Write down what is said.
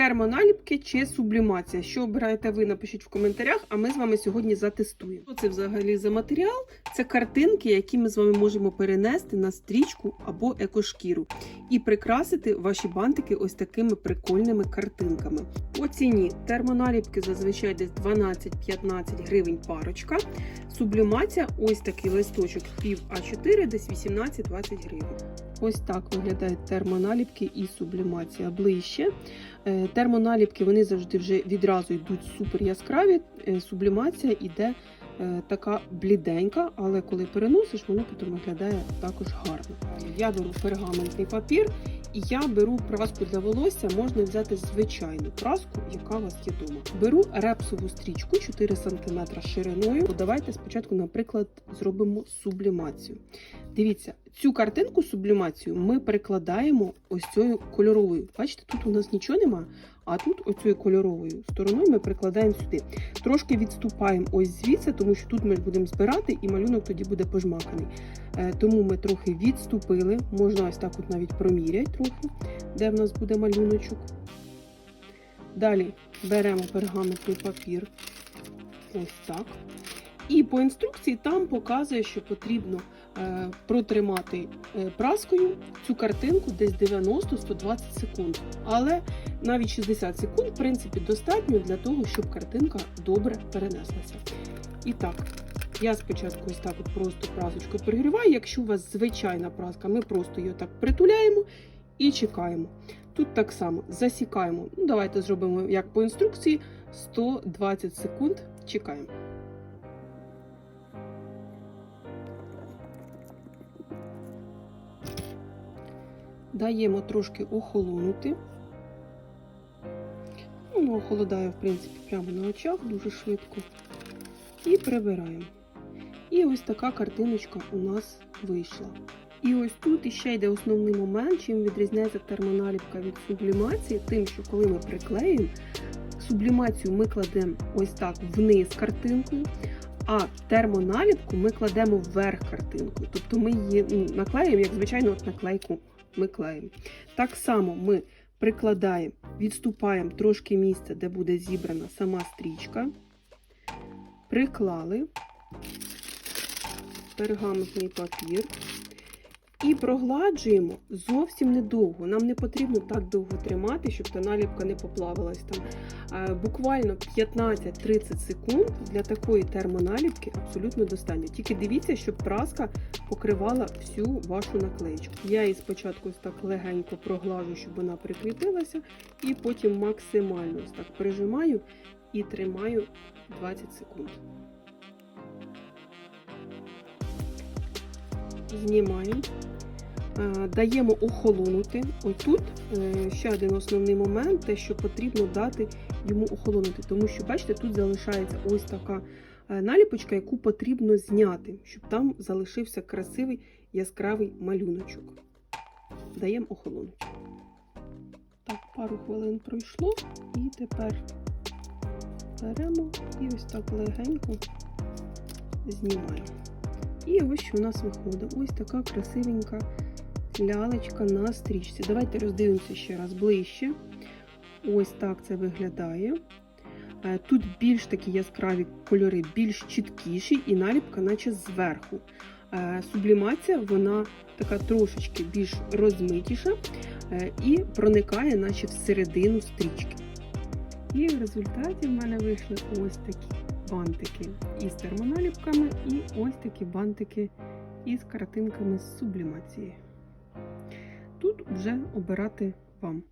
термоналіпки чи сублімація. Що обираєте ви, напишіть в коментарях, а ми з вами сьогодні затестуємо. Що це взагалі за матеріал? Це картинки, які ми з вами можемо перенести на стрічку або екошкіру і прикрасити ваші бантики ось такими прикольними картинками. Ціні термоналіпки зазвичай десь 12-15 гривень парочка. Сублімація ось такий листочок пів А4, десь 18-20 гривень. Ось так виглядають термоналіпки і сублімація ближче. Е, Термоналіпки вони завжди вже відразу йдуть супер яскраві. Е, Сублімація йде е, така бліденька, але коли переносиш, воно потім виглядає також гарно. Я беру пергаментний папір я беру праску для волосся. Можна взяти звичайну праску, яка у вас є вдома. Беру репсову стрічку 4 см шириною. Давайте спочатку, наприклад, зробимо сублімацію. Дивіться, цю картинку сублімацію ми перекладаємо ось цією кольоровою. Бачите, тут у нас нічого нема, а тут оцією кольоровою стороною ми перекладаємо сюди. Трошки відступаємо ось звідси, тому що тут ми будемо збирати і малюнок тоді буде пожмаканий. Е, Тому ми трохи відступили, можна ось так от навіть проміряти трохи, де в нас буде малюночок. Далі беремо пергаментний папір. Ось так. І по інструкції там показує, що потрібно протримати е, праскою цю картинку десь 90-120 секунд. Але навіть 60 секунд, в принципі, достатньо для того, щоб картинка добре перенеслася. І так, я спочатку ось так от просто прасочкою перегріваю. Якщо у вас звичайна праска, ми просто її так притуляємо і чекаємо. Тут так само засікаємо. Ну, давайте зробимо як по інструкції 120 секунд. Чекаємо. Даємо трошки охолонути. Воно охолодає, в принципі, прямо на очах дуже швидко. І прибираємо. І ось така картиночка у нас вийшла. І ось тут іще йде основний момент, чим відрізняється термоналіпка від сублімації, тим, що коли ми приклеїмо, сублімацію ми кладемо ось так вниз картинкою, а термоналіпку ми кладемо вверх картинкою. Тобто ми її ну, наклеїмо, як звичайно, от наклейку ми клеїмо. Так само ми прикладаємо, відступаємо трошки місця, де буде зібрана сама стрічка. Приклали пергаментний папір і прогладжуємо зовсім недовго. Нам не потрібно так довго тримати, щоб та наліпка не поплавилась там. Буквально 15-30 секунд для такої термоналіпки абсолютно достатньо. Тільки дивіться, щоб праска покривала всю вашу наклеєчку. Я її спочатку так легенько проглажу, щоб вона прикріпилася, і потім максимально так прижимаю і тримаю 20 секунд. Знімаємо. Е, Даємо охолонути. Ось тут е, ще один основний момент, те, що потрібно дати йому охолонути. Тому що, бачите, тут залишається ось така е, наліпочка, яку потрібно зняти, щоб там залишився красивий яскравий малюночок. Даємо охолонути. Так, пару хвилин пройшло, і тепер беремо і ось так легенько знімаємо. І ось що у нас виходить. Ось така красивенька лялечка на стрічці. Давайте роздивимося ще раз ближче. Ось так це виглядає. Е, Тут більш такі яскраві кольори, більш чіткіші, і наліпка, наче зверху. Е, Сублімація, вона така трошечки більш розмитіша е, і проникає, наче всередину стрічки. І в результаті в мене вийшли ось такі бантики із термоналіпками, і ось такі бантики із картинками з сублімації. Тут вже обирати вам.